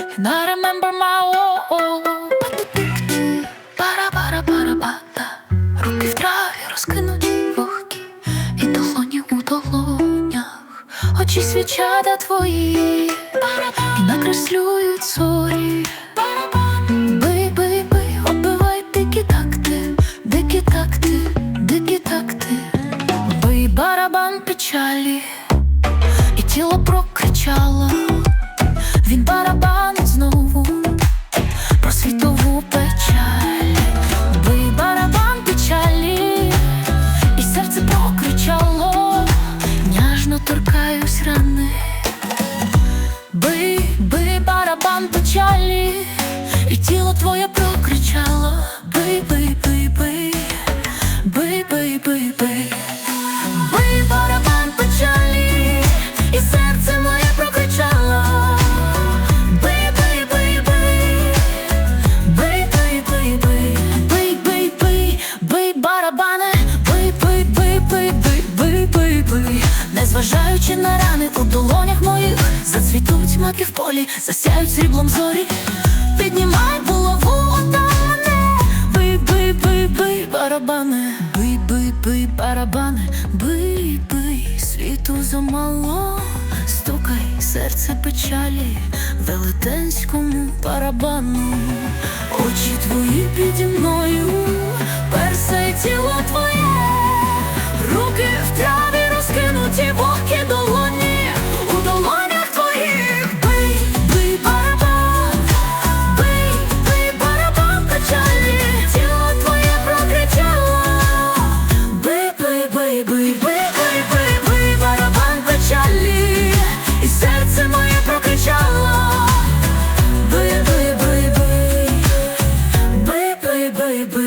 And I remember my oh, пара пара Руки в розкинуті вогкі. І долоні у долонях. Очі свічата твої І накреслюють зорі. Бий, бий, бий, оббивай дикі такти. Дикі такти, дикі такти. Бий барабан печалі. І тіло прокричало печалі, і тіло твоє прокричало. Бий, бий, бий, бий, бий, бий, бий, бий. Бий барабан печалі, і серце моє прокричало. Бий, бий, бий, бий. Бий, бий, бий, бий, бий, бий, бий, барабане, бий, бий, бий, бий, бий, бий, незважаючи на рани у долонях моїх, зацвітуть маки в полі, засяють сріблом зорі, піднімай булаву отане, бий, бий, бий, бий, барабане, бий, бий, бий, барабане, бий, бий, світу замало. Стукай серце печалі велетенському барабану, очі твої піді мною, персе тіло твоє, baby.